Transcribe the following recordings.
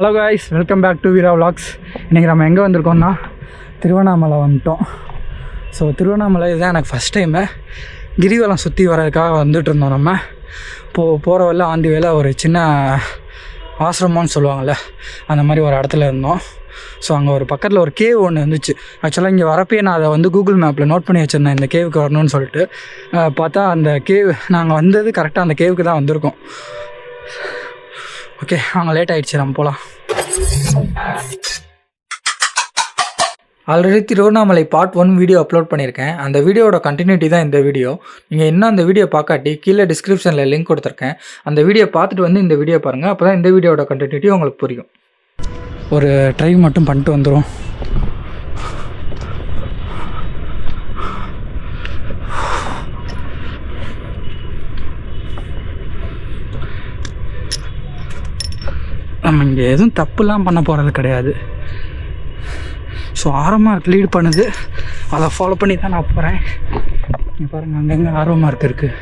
Hello guys welcome back to Veera vlogs இன்றைக்கி நம்ம எங்கே வந்திருக்கோம்னா திருவண்ணாமலை வந்துட்டோம். ஸோ திருவண்ணாமலை இதுதான் எனக்கு ஃபஸ்ட் டைமு கிரிவலம் சுற்றி வரதுக்காக வந்துட்டு இருந்தோம் நம்ம. போ போகிற வழியில் ஆந்தி வேலை ஒரு சின்ன ஆசிரமம்னு சொல்லுவாங்கள்ல அந்த மாதிரி ஒரு இடத்துல இருந்தோம். ஸோ அங்கே ஒரு பக்கத்தில் ஒரு கேவ் ஒன்று இருந்துச்சு. ஆக்சுவலாக இங்கே வரப்பே நான் அதை வந்து கூகுள் மேப்பில் நோட் பண்ணி வச்சுருந்தேன் இந்த கேவுக்கு வரணும்னு சொல்லிட்டு. பார்த்தா அந்த கேவ் நாங்கள் வந்தது கரெக்டாக அந்த கேவுக்கு தான் வந்திருக்கோம். ஓகே அவங்க லேட் ஆகிடுச்சு நம்ம போகலாம் already Tiruvannamalai part one video upload பண்ணியிருக்கேன். அந்த வீடியோவோட கண்டினியூட்டி தான் இந்த வீடியோ நீங்கள் இன்னும் அந்த வீடியோ பார்க்காட்டி கீழே டிஸ்கிரிப்ஷனில் லிங்க் கொடுத்துருக்கேன். அந்த வீடியோ பார்த்துட்டு வந்து இந்த வீடியோ பாருங்கள் அப்போ தான் இந்த வீடியோட கண்டினியூட்டி உங்களுக்கு புரியும். ஒரு ட்ரைவ் மட்டும் பண்ணிட்டு வந்துடும் நம்ம இங்கே எதுவும் தப்புலாம் பண்ண போகிறது கிடையாது. ஸோ ஆர்வமாக லீட் பண்ணுது. அதை ஃபாலோ பண்ணி தான் நான் போகிறேன் இங்கே பாருங்கள் அங்கங்கே ஆர்வமாக இருக்கு இருக்குது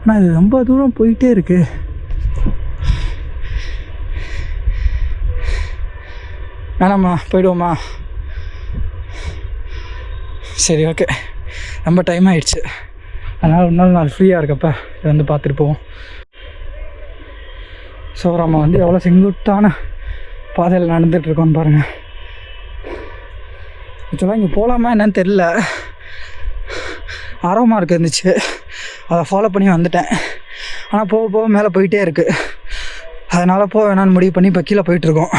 ஆனால் இது ரொம்ப தூரம் போயிட்டே இருக்கு. வேணாம்மா போயிடுவோமா சரி ஓகே ரொம்ப டைம் ஆயிடுச்சு. அதனால் இன்னொரு நாள் ஃப்ரீயாக இருக்கப்ப இதை வந்து பார்த்துட்டு போவோம். ஸோ நம்ம வந்து எவ்வளோ செங்குத்தான பாதையில் நடந்துட்டு பாருங்கள் ஆக்சுவலாக இங்கே போகலாமா என்னன்னு தெரில ஆர்வமாக இருக்கு இருந்துச்சு. அதை ஃபாலோ பண்ணி வந்துட்டேன். ஆனால் போக போக மேலே போயிட்டே இருக்குது அதனால் போக வேணாம்னு முடிவு பண்ணி இப்போ கீழே போயிட்டுருக்கோம்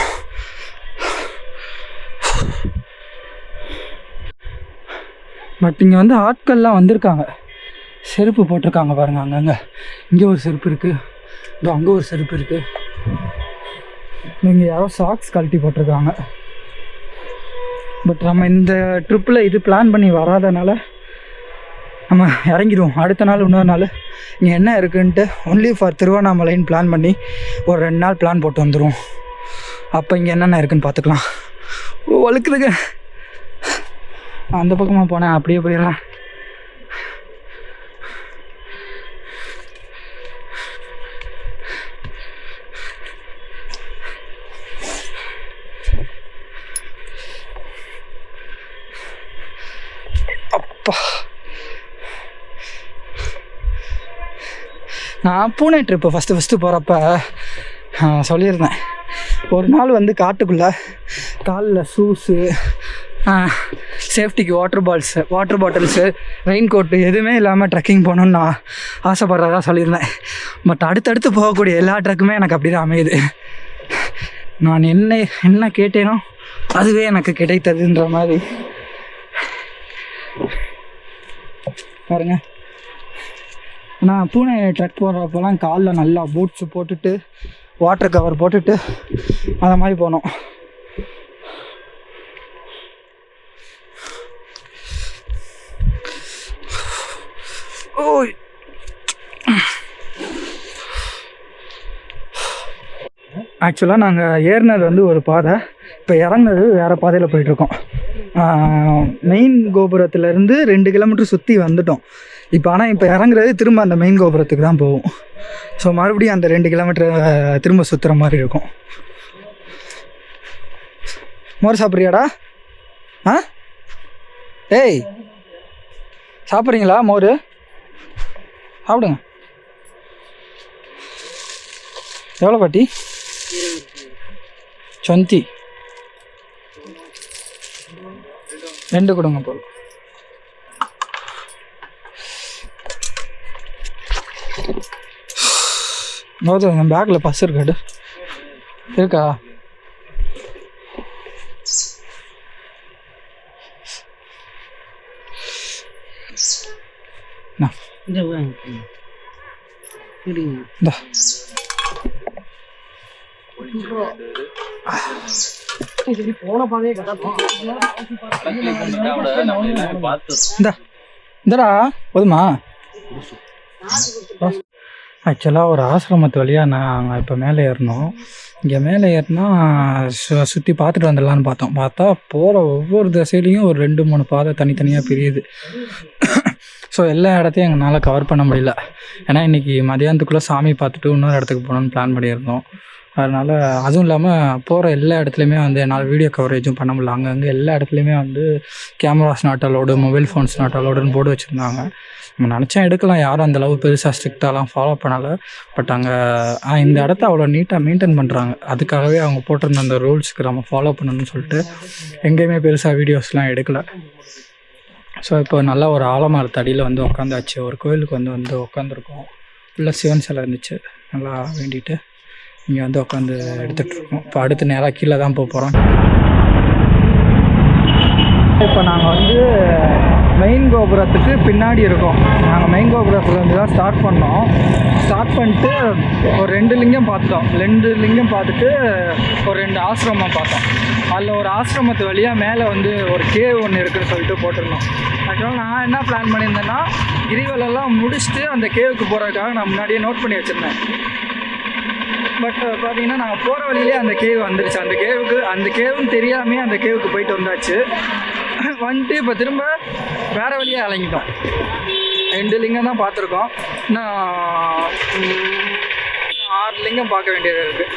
பட் இங்கே வந்து ஆட்கள்லாம் வந்திருக்காங்க. செருப்பு போட்டிருக்காங்க பாருங்கள் அங்கங்கே. இங்கே ஒரு செருப்பு இருக்குது இதோ அங்கே ஒரு செருப்பு இருக்குது நீங்கள் யாரோ சாக்ஸ் கழட்டி போட்டிருக்காங்க. பட் நம்ம இந்த ட்ரிப்பில் இது பிளான் பண்ணி வராதனால நம்ம இறங்கிடுவோம். அடுத்த நாள் இன்னொரு நாள். இங்கே என்ன இருக்குன்ட்டு ஒன்லி ஃபார் திருவண்ணாமலைன்னு பிளான் பண்ணி ஒரு ரெண்டு நாள் பிளான் போட்டு வந்துடுவோம் அப்போ இங்கே என்னென்ன இருக்குன்னு பார்த்துக்கலாம். வழுக்குதுங்க. அந்த பக்கமாக போனேன் அப்படியே போயிடலாம் அப்பா நான் பூனே ட்ரிப்பு ஃபஸ்ட்டு ஃபஸ்ட்டு போகிறப்ப சொல்லியிருந்தேன். ஒரு நாள் வந்து காட்டுக்குள்ளே காலில் ஷூஸு சேஃப்டிக்கு water falls water bottles rain coat எதுவுமே இல்லாமல் ட்ரெக்கிங் போகணுன்னு நான் ஆசைப்பட்றதா சொல்லியிருந்தேன். பட் அடுத்தடுத்து போகக்கூடிய எல்லா ட்ரக்குமே எனக்கு அப்படி தான் அமையுது. நான் என்ன என்ன கேட்டேனோ அதுவே எனக்கு கிடைத்ததுன்ற மாதிரி. பாருங்கள் நான் பூனே ட்ரக் போகிறப்பெல்லாம் காலில் நல்லா பூட்ஸு போட்டுட்டு வாட்டர் கவர் போட்டுட்டு அந்த மாதிரி போனோம். ஓய். ஆக்சுவலாக நாங்கள் ஏறினது வந்து ஒரு பாதை. இப்போ இறங்குனது வேறு பாதையில் போயிட்டுருக்கோம் மெயின் கோபுரத்துலேருந்து ரெண்டு கிலோமீட்டர் சுற்றி வந்துட்டோம். இப்போ ஆனால் இப்போ இறங்குறது திரும்ப அந்த மெயின் கோபுரத்துக்கு தான் போகும். ஸோ மறுபடியும் அந்த ரெண்டு கிலோமீட்டர் திரும்ப சுற்றுற மாதிரி இருக்கும். மோர் சாப்பிட்றியாடா? ஆ? ஏய் சாப்பிட்றீங்களா மோர்? சாப்பிடுங்க. எவ்வளோ பாட்டி? சொந்தி ரெண்டு கொடுங்க போல் கௌதம் பேக்கில் பஸ் இருக்காடு இருக்கா இந்தடா போதுமா? ஆக்சுவலாக ஒரு ஆசிரமத்து வழியாக நாங்கள் இப்போ மேலே ஏறினோம் இங்கே மேலே ஏறினா சு சுற்றி பார்த்துட்டு வந்துடலான்னு பார்த்தோம். பார்த்தா போகிற ஒவ்வொரு திசையிலையும் ஒரு ரெண்டு மூணு பாதை தனித்தனியாக பிரியுது. ஸோ எல்லா இடத்தையும் எங்களால் கவர் பண்ண முடியல. ஏன்னா இன்றைக்கி மதியானத்துக்குள்ளே சாமி பார்த்துட்டு இன்னொரு இடத்துக்கு போகணுன்னு பிளான் பண்ணியிருந்தோம். அதனால் அதுவும் இல்லாமல் போகிற எல்லா இடத்துலையுமே வந்து என்னால் வீடியோ கவரேஜும் பண்ண முடியல. அங்கங்கே எல்லா இடத்துலையுமே வந்து cameras not allowed mobile phones not அலோடுன்னு board வச்சுருந்தாங்க. நம்ம நினச்சா எடுக்கலாம். யாரும் அந்தளவு பெருசாக ஸ்ட்ரிக்டாலாம் ஃபாலோ பண்ணலை. பட் அங்கே இந்த இடத்த அவ்வளோ நீட்டாக மெயின்டைன் பண்ணுறாங்க அதுக்காகவே அவங்க போட்டிருந்த அந்த ரூல்ஸ்க்கு நம்ம ஃபாலோ பண்ணணும்னு சொல்லிட்டு எங்கேயுமே பெருசாக வீடியோஸ்லாம் எடுக்கலை. ஸோ இப்போ நல்லா ஒரு ஆலமரத்தடியில் வந்து உட்காந்தாச்சு ஒரு கோயிலுக்கு வந்து வந்து உட்காந்துருக்கோம் ஃபுல்லாக சிவன் சிலை இருந்துச்சு. நல்லா வேண்டிட்டு இங்கே வந்து உட்காந்து எடுத்துகிட்ருக்கோம் இப்போ அடுத்து நேராக கீழே தான் போக போகிறோம் இப்போ நாங்கள் வந்து மெயின் கோபுரத்துக்கு பின்னாடி இருக்கோம். நாங்கள் மெயின் கோபுரத்துலேருந்து தான் ஸ்டார்ட் பண்ணோம். ஸ்டார்ட் பண்ணிட்டு ஒரு ரெண்டு லிங்கம் பார்த்தோம். ரெண்டு லிங்கம் பார்த்துட்டு ஒரு ரெண்டு ஆசிரமம் பார்த்தோம். அதில் ஒரு ஆசிரமத்து வழியாக மேலே வந்து ஒரு கேவ் ஒன்று இருக்குன்னு சொல்லிட்டு போட்டிருந்தோம். ஆக்சுவலாக நான் என்ன பிளான் பண்ணியிருந்தேன்னா கிரிவலெல்லாம் முடிச்சுட்டு அந்த கேவுக்கு போகிறதுக்காக நான் முன்னாடியே நோட் பண்ணி வச்சுருந்தேன். பட் பார்த்தீங்கன்னா நாங்கள் போகிற வழியிலே அந்த கேவ் வந்துருச்சு. அந்த கேவுக்கு அந்த கேவுன்னு தெரியாமே அந்த கேவுக்கு போயிட்டு வந்தாச்சு. வந்துட்டு இப்போ திரும்ப வேறு வழியாக அலங்கிட்டோம் ரெண்டு லிங்கம் தான் பார்த்துருக்கோம். இன்னும் ஆறு லிங்கம் பார்க்க வேண்டியது இருக்குது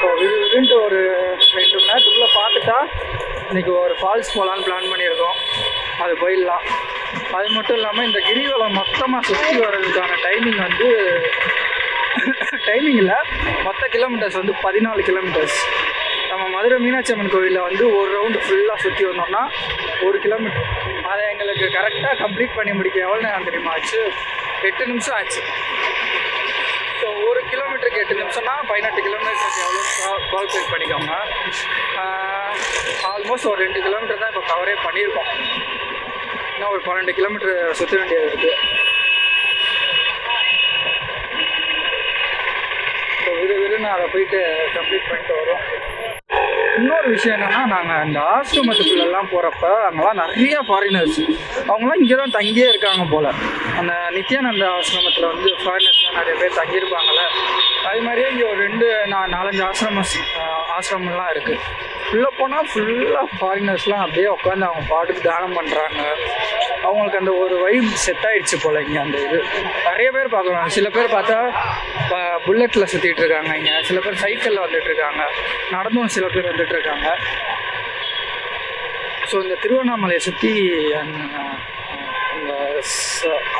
ஸோ இதுன்ட்டு ஒரு ரெண்டு மணி நேரத்துக்குள்ளே பார்த்துட்டா இன்றைக்கி ஒரு ஃபால்ஸ் போகலான்னு பிளான் பண்ணியிருக்கோம். அது போயிடலாம். அது மட்டும் இல்லாமல் இந்த கிரிவலம் மொத்தமாக சுற்றி வர்றதுக்கான டைமிங் வந்து டைமிங் இல்லை மொத்த கிலோமீட்டர்ஸ் வந்து பதினாலு கிலோமீட்டர்ஸ் நம்ம மதுரை மீனாட்சி அம்மன் கோவிலில் வந்து ஒரு ரவுண்டு ஃபுல்லாக சுற்றி வந்தோம்னா ஒரு கிலோமீட்டர் அதை எங்களுக்கு கரெக்டாக கம்ப்ளீட் பண்ணி முடிக்க எவ்வளோ நேரம் தெரியுமா ஆச்சு? எட்டு நிமிஷம் ஆச்சு. ஸோ ஒரு கிலோமீட்டருக்கு எட்டு நிமிஷம்னா பதினெட்டு கிலோமீட்டருக்கு எவ்வளோ கால்குலேட் பண்ணிக்கோங்க. ஆல்மோஸ்ட் ஒரு ரெண்டு கிலோமீட்டர் தான் இப்போ கவரே பண்ணியிருக்கோம். இன்னும் ஒரு பன்னெண்டு கிலோமீட்டர் சுற்ற வேண்டியது இருக்குது ஸோ விறு விறுன்னு அதை போயிட்டு கம்ப்ளீட் பண்ணிட்டு வரோம். விஷயம் என்னன்னா நாங்கள் அந்த ஆசிரமத்துக்குள்ளெல்லாம் போகிறப்ப அங்கெல்லாம் நிறைய ஃபாரினர்ஸ் அவங்களாம் இங்கே தான் தங்கியே இருக்காங்க போல். அந்த நித்யானந்த ஆசிரமத்தில் வந்து ஃபாரினர்ஸ்லாம் நிறைய பேர் தங்கியிருப்பாங்கள்ல அது மாதிரியே இங்கே ஒரு ரெண்டு நா- நாலஞ்சு ஆசிரம ஆசிரமம்லாம் இருக்குது உள்ளே போனால் ஃபுல்லாக ஃபாரினர்ஸ்லாம் அப்படியே உட்காந்து அவங்க பாட்டுக்கு தானம் பண்ணுறாங்க அவங்களுக்கு அந்த ஒரு வைப் செட் ஆயிடுச்சு போல் இங்கே அந்த இது. நிறைய பேர் பார்க்கலாம் சில பேர் பார்த்தா புல்லட்டில் சுற்றிட்டு இருக்காங்க இங்கே. சில பேர் சைக்கிளில் வந்துட்டு இருக்காங்க. நடந்தும் சில பேர் வந்துட்டு இருக்காங்க. ஸோ இந்த திருவண்ணாமலையை சுற்றி அந்த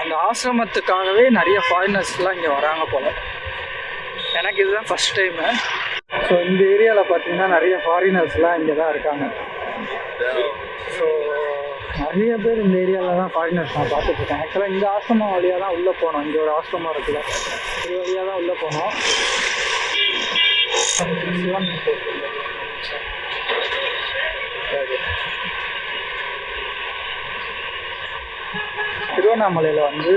அந்த ஆசிரமத்துக்காகவே நிறைய ஃபாரினர்ஸ்லாம் இங்கே வராங்க போல். எனக்கு இதுதான் ஃபஸ்ட் டைமு ஸோ இந்த ஏரியாவில் பார்த்தீங்கன்னா நிறைய ஃபாரினர்ஸ்லாம் இங்கே தான் இருக்காங்க. ஸோ நிறைய பேர் இந்த ஏரியாவில் தான் ஃபாரினர்ஸ் நான் பார்த்துட்டு இருக்கேன் ஆக்சுவலாக இந்த ஆசிரமம் வழியாக தான் உள்ளே போனோம். இங்கே ஒரு ஆசிரமம் இருக்குல்ல. இது வழியாக தான் உள்ளே போனோம். சிவன் திருவண்ணாமலையில் வந்து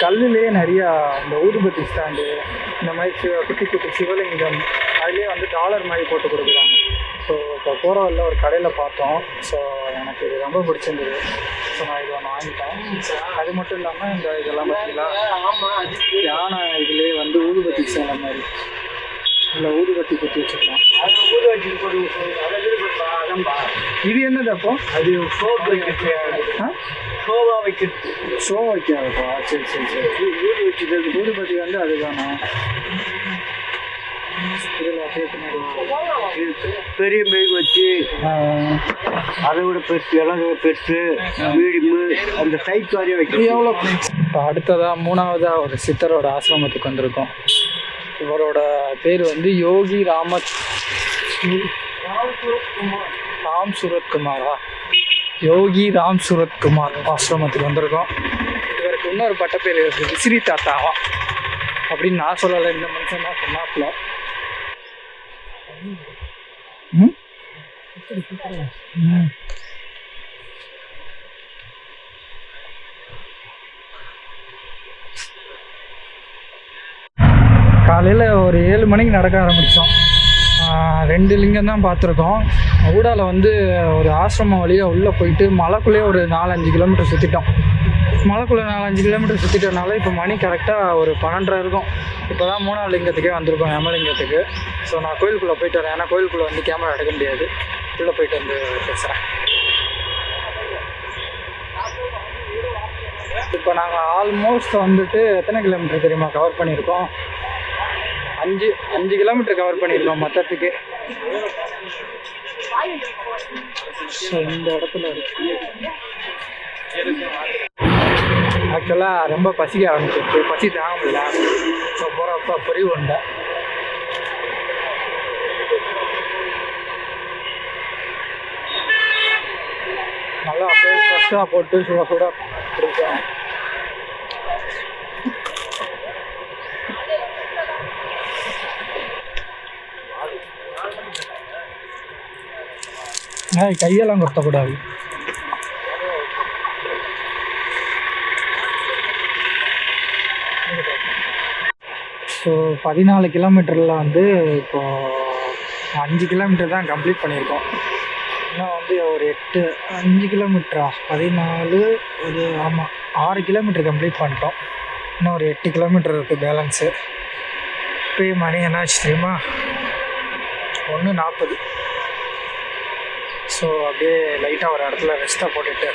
கல்லுலேயே நிறையா இந்த ஊதுபத்தி ஸ்டாண்டு இந்த மாதிரி சிவ குட்டி குட்டி சிவலிங்கம் அதுலேயே வந்து டாலர் மாதிரி போட்டு கொடுக்குறாங்க. ஸோ இப்போ போகிற ஒரு கடையில் பார்த்தோம். ஸோ எனக்கு இது ரொம்ப பிடிச்சிருந்தது. ஸோ நான் இது ஒன்று வாங்கிட்டேன். அது மட்டும் இல்லாமல் இந்த இதெல்லாம் பார்த்தீங்களா யானை இதுலேயே வந்து ஊதுபத்தி சேலை மாதிரி. இல்லை ஊதுபத்தி குத்தி வச்சுக்கலாம் இது என்னது அப்போ? அது சோபா வைக்கிறது. ஷோ வைக்காதப்பா சரி சரி சரி. வச்சுக்கிறது. ஊதுபத்தி வந்து அதுதானா இதில் அப்படியே பின்னாடி இது பெரிய மெழுகு வச்சு அதை விட பெருசு இலங்கை பெருசு மீடியமு அந்த சைஸ் வாரியாக இது எவ்வளோ இப்போ அடுத்ததாக மூணாவதாக ஒரு சித்தரோட ஆசிரமத்துக்கு வந்திருக்கோம். இவரோட பேர் வந்து யோகி ராம ராம் சுரத்குமாரா யோகி ராம் சுரத்குமார் ஆசிரமத்துக்கு வந்திருக்கோம். இவருக்கு இன்னொரு பட்டப்பேர் இருக்குது விசிறி தாத்தாவா? அப்படின்னு நான் சொல்லலை இந்த மனுஷன் தான் சொன்னாப்புல. காலையில் ஒரு ஏழு மணிக்கு நடக்க ஆரம்பித்தோம் ரெண்டு லிங்கம் தான் பார்த்துருக்கோம். ஊடால வந்து ஒரு ஆசிரமம் வழியாக உள்ளே போயிட்டு மலைக்குள்ளேயே ஒரு நாலஞ்சு கிலோமீட்டர் சுற்றிட்டோம் மலைக்குள்ளே நாலஞ்சு கிலோமீட்டர் சுற்றிட்டனால இப்போ மணி கரெக்டாக ஒரு பன்னெண்டரை இருக்கும். இப்போ தான் மூணாவது லிங்கத்துக்கே வந்திருக்கோம் யமலிங்கத்துக்கு. ஸோ நான் கோயிலுக்குள்ளே போயிட்டு வரேன். ஏன்னா கோயிலுக்குள்ளே வந்து கேமரா எடுக்க முடியாது. உள்ளே போயிட்டு வந்து பேசுகிறேன் இப்போ நாங்கள் ஆல்மோஸ்ட் வந்துட்டு எத்தனை கிலோமீட்டர் தெரியுமா கவர் பண்ணியிருக்கோம்? அஞ்சு அஞ்சு கிலோமீட்டர் கவர் பண்ணியிருக்கோம் மொத்தத்துக்கு. ஸோ இந்த இடத்துல இருக்கு. ஆக்சுவலாக ரொம்ப பசிக்க ஆரம்பிச்சிருச்சு. பசி தாங்க முடியல ஸோ போகிறப்ப பொறி உண்டை. நல்லா அப்படியே ஃப்ரெஷ்ஷாக போட்டு சுட சுட குடிப்பேன். கையெல்லாம் கொத்தக்கூடாது. ஸோ பதினாலு கிலோமீட்டரில் வந்து இப்போ அஞ்சு கிலோமீட்டர் தான் கம்ப்ளீட் பண்ணியிருக்கோம். இன்னும் வந்து ஒரு எட்டு அஞ்சு கிலோமீட்டரா? பதினாலு ஒரு ஆமாம் ஆறு கிலோமீட்டர் கம்ப்ளீட் பண்ணிட்டோம். இன்னும் ஒரு எட்டு கிலோமீட்டர் இருக்குது பேலன்ஸு இப்போ மணி என்னாச்சு தெரியுமா? ஒன்று நாற்பது ஸோ அப்படியே லைட்டாக ஒரு இடத்துல ரெஸ்ட்டாக போட்டுட்டு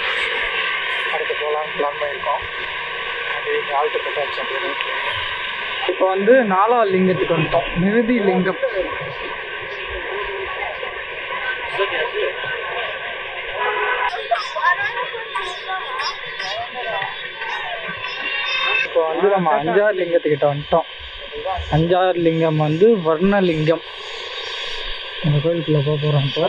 அடுத்து போகலான்னு பிளான் பண்ணியிருக்கோம். அப்படியே ஆல்ட்டு போட்டாச்சு அப்படியே இப்போ வந்து நாலாவது லிங்கத்துக்கு வந்துட்டோம். நிருதி லிங்கம். இப்போ வந்து நம்ம அஞ்சாறு லிங்கத்துக்கிட்ட வந்துட்டோம். அஞ்சாறு லிங்கம் வந்து வர்ணலிங்கம். அந்த கோயிலுக்குள்ள போக போகிறோம் இப்போ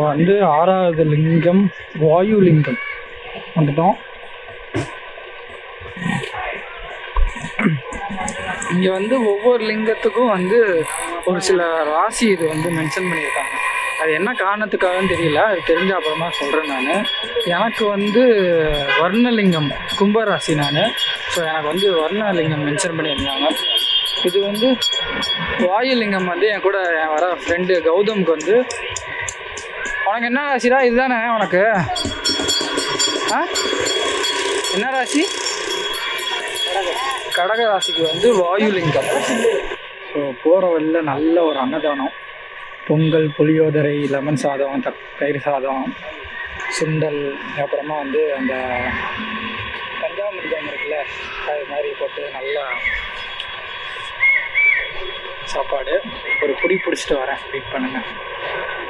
இப்போ வந்து ஆறாவது லிங்கம் வாயு லிங்கம் வந்துட்டோம். இங்கே வந்து ஒவ்வொரு லிங்கத்துக்கும் வந்து ஒரு சில ராசி இது வந்து மென்ஷன் பண்ணியிருக்காங்க. அது என்ன காரணத்துக்காகன்னு தெரியல அது தெரிஞ்ச அப்புறமா சொல்கிறேன் நான். எனக்கு வந்து வர்ணலிங்கம் கும்பராசி நான். ஸோ எனக்கு வந்து வர்ணலிங்கம் மென்ஷன் பண்ணியிருந்தாங்க. இது வந்து வாயுலிங்கம் வந்து என் கூட என் வர ஃப்ரெண்டு கௌதமுக்கு வந்து உனக்கு என்ன ராசிடா? இதுதானே உனக்கு? ஆ? என்ன ராசி? கடக ராசிக்கு வந்து வாயுலிங்கம். ஸோ போகிற வழியில் நல்ல ஒரு அன்னதானம். பொங்கல் புளியோதரை லெமன் சாதம் தக் தயிர் சாதம் சுண்டல் அப்புறமா வந்து அந்த பஞ்சாமிர்தம் இருக்குல்ல அது மாதிரி போட்டு நல்லா சாப்பாடு. ஒரு புடி பிடிச்சிட்டு வரேன். வெயிட் பண்ணுங்கள்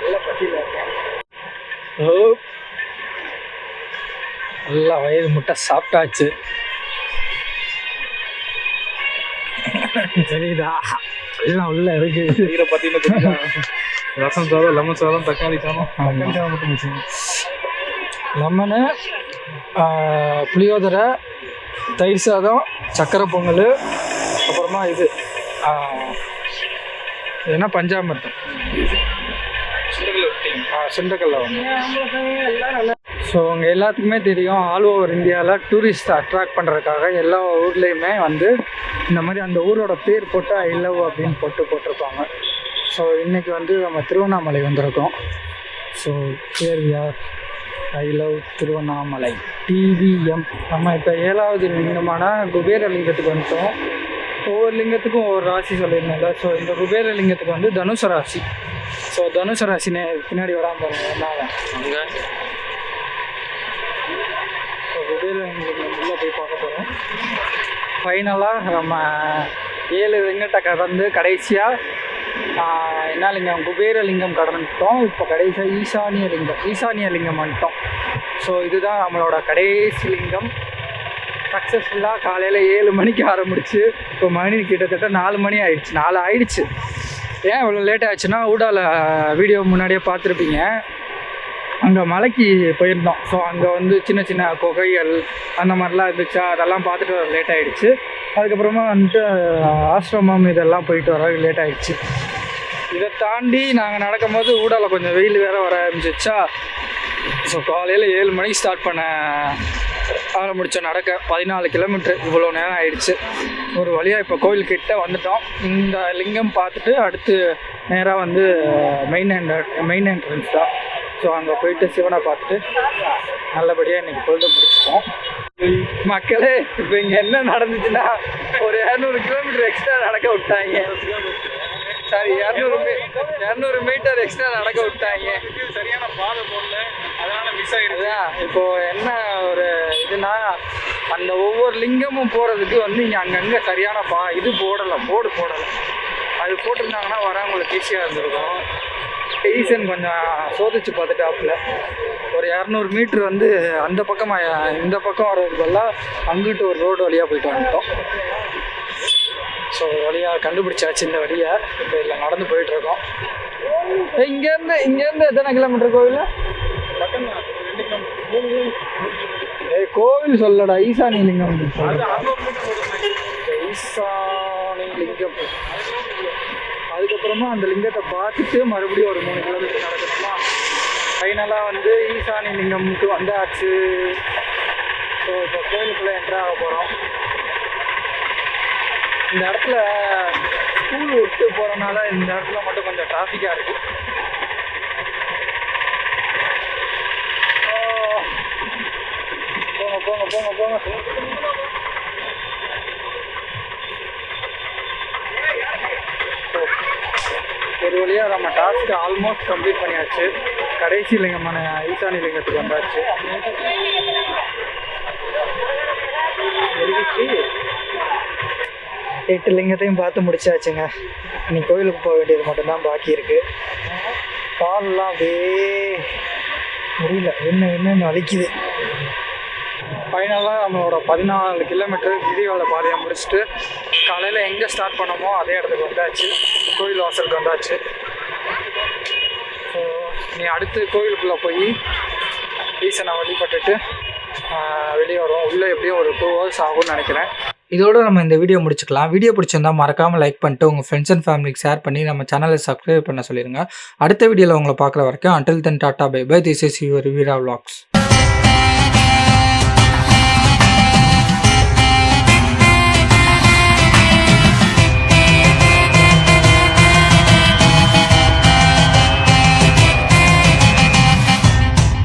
நல்லா பசியில் இருக்கேன் நல்லா வயது முட்டை சாப்பிட்டாச்சு. தெரியுதா? எல்லாம் உள்ள இருக்கு. இதில் பார்த்தீங்கன்னா. ரசம் சாதம் லெமன் சாதம் தக்காளி சாதம். தக்காளி சாதம் மட்டும் வச்சுங்க லெமனு புளியோதரை தயிர் சாதம் சக்கரை பொங்கல் அப்புறமா இது என்ன பஞ்சாமிர்தம். செண்டக்கல்ல ஒன்று ஸோ உங்கள் எல்லாத்துக்குமே தெரியும் ஆல் ஓவர் இந்தியாவில் டூரிஸ்ட் அட்ராக்ட் பண்ணுறதுக்காக எல்லா ஊர்லேயுமே வந்து இந்த மாதிரி அந்த ஊரோட பேர் போட்டு ஐ லவ் அப்படின்னு போட்டு போட்டிருப்பாங்க. ஸோ இன்றைக்கி வந்து நம்ம திருவண்ணாமலை வந்திருக்கோம். ஸோ பேர் யார் ஐ லவ் திருவண்ணாமலை. டிவிஎம் நம்ம இப்போ ஏழாவது லிங்கமான குபேர லிங்கத்துக்கு வந்துட்டோம். ஒவ்வொரு லிங்கத்துக்கும் ஒவ்வொரு ராசி சொல்லியிருந்தேன்ல ஸோ இந்த குபேர லிங்கத்துக்கு வந்து தனுசு ராசி. ஸோ தனுசு ராசி பின்னாடி வராமல் பாருங்க அங்கே? ஸோ குபேர உள்ளே போய் பார்க்க போகிறோம் ஃபைனலாக நம்ம ஏழு லிங்கத்தை கடந்து கடைசியாக என்ன லிங்கம்? குபேர லிங்கம் கடந்துட்டோம். இப்போ கடைசியாக ஈசானிய லிங்கம் ஈசானிய லிங்கம் வந்துட்டோம். ஸோ இதுதான் நம்மளோட கடைசி லிங்கம். சக்ஸஸ்ஃபுல்லாக காலையில் ஏழு மணிக்கு ஆரம்பிச்சு இப்போ மணி கிட்டத்தட்ட நாலு மணி ஆயிடுச்சு நாலு ஆயிடுச்சு. ஏன் இவ்வளோ லேட் ஆச்சுன்னா ஊடால வீடியோ முன்னாடியே பார்த்துருப்பீங்க. அங்கே மலைக்கு போயிருந்தோம். ஸோ அங்கே வந்து சின்ன சின்ன குகைகள் அந்த மாதிரிலாம் இருந்துச்சா? அதெல்லாம் பார்த்துட்டு வர லேட் ஆகிடுச்சு அதுக்கப்புறமா வந்துட்டு ஆசிரமம் இதெல்லாம் போயிட்டு வர லேட் ஆகிடுச்சு இதை தாண்டி நாங்கள் நடக்கும்போது ஊடால கொஞ்சம் வெயில் வேற வர ஆரம்பிச்சிச்சா ஸோ காலையில் ஏழு மணிக்கு ஸ்டார்ட் பண்ண ஆரம்பித்தோம் நடக்க பதினாலு கிலோமீட்டர் இவ்வளோ நேரம் ஆயிடுச்சு. ஒரு வழியாக இப்போ கோயில்கிட்ட வந்துட்டோம். இந்த லிங்கம் பார்த்துட்டு அடுத்து நேராக வந்து மெயின் என்ட்ர மெயின் என்ட்ரன்ஸ் தான். ஸோ அங்கே போயிட்டு சிவனை பார்த்துட்டு நல்லபடியாக இன்றைக்கி பொழுது முடிச்சிட்டோம். மக்களே இப்போ இங்கே என்ன நடந்துச்சுன்னா ஒரு இரநூறு கிலோமீட்டர் எக்ஸ்ட்ரா நடக்க விட்டாங்க. சாரி இரநூறு இரநூறு மீட்டர் எக்ஸ்ட்ரா நடக்க விட்டாங்க. சரியான பாதை போடல. அதனால மிஸ் அதான் இப்போ என்ன ஒரு இதுனா அந்த ஒவ்வொரு லிங்கமும் போகிறதுக்கு வந்து இங்கே அங்கங்கே சரியான பா இது போடலை போர்டு போடலை. அது போட்டிருந்தாங்கன்னா வரவங்களுக்கு ஈஸியாக இருந்திருக்கும். ஈசன் கொஞ்சம் சோதிச்சு பார்த்துட்டாப்புல. ஒரு இரநூறு மீட்ரு வந்து அந்த பக்கம் இந்த பக்கம் வர்றதுக்கு பதிலாக அங்கிட்டு ஒரு ரோடு வழியாக போயிட்டு வந்துட்டோம். ஸோ வழியாக கண்டுபிடிச்சாச்சு இந்த வழியை. இப்போ இதில் நடந்து போயிட்டுருக்கோம். இங்கேருந்து இங்கேருந்து எத்தனை கிலோமீட்டர் கோவில் ஏய் கோவில் சொல்லடா ஈசானி லிங்கம். ஈசானி லிங்கம் அதுக்கப்புறமா அந்த லிங்கத்தை பார்த்துட்டு மறுபடியும் ஒரு மூணு கிலோமீட்டர் நடக்கணுமா? ஃபைனலாக வந்து ஈசானி லிங்கம்க்கு வந்தாச்சு. ஸோ இப்போ கோயிலுக்குள்ளே என்ட்ரு ஆக போகிறோம் இந்த இடத்துல ஸ்கூல் விட்டு போகிறனால இந்த இடத்துல மட்டும் கொஞ்சம் டிராஃபிக்காக இருக்குது போங்க போங்க போங்க போங்க. ஒரு வழியாக நம்ம டாஸ்க்கு ஆல்மோஸ்ட் கம்ப்ளீட் பண்ணியாச்சு. கடைசி லிங்கமான ஈசானி லிங்கத்துக்கு வந்தாச்சு? எட்டு லிங்கத்தையும் பார்த்து முடிச்சாச்சுங்க. நீ கோயிலுக்கு போக வேண்டியது மட்டும்தான் பாக்கி இருக்கு. கால்லாம் அப்படியே முடியல. என்ன என்னன்னு வலிக்குது ஃபைனலாக நம்மளோட பதினாலு கிலோமீட்டர் கிரிவல பாதையை முடிச்சுட்டு காலையில் எங்கே ஸ்டார்ட் பண்ணோமோ அதே இடத்துக்கு வந்தாச்சு. கோயில் வாசலுக்கு வந்தாச்சு. ஸோ நீ அடுத்து கோயிலுக்குள்ளே போய் ஈசனை வழிபட்டுட்டு வெளியே வரும் உள்ளே எப்படியும் ஒரு டூ ஹவர்ஸ் ஆகும்னு நினைக்கிறேன். இதோட நம்ம இந்த வீடியோ முடிச்சுக்கலாம். வீடியோ பிடிச்சிருந்தா மறக்காமல் லைக் பண்ணிட்டு உங்கள் ஃப்ரெண்ட்ஸ் அண்ட் ஃபேமிலிக்கு ஷேர் பண்ணி நம்ம சேனலை சப்ஸ்கிரைப் பண்ண சொல்லிடுங்க அடுத்த வீடியோவில் உங்களை பார்க்குற வரைக்கும் until then tata bye bye this is your Veera vlogs.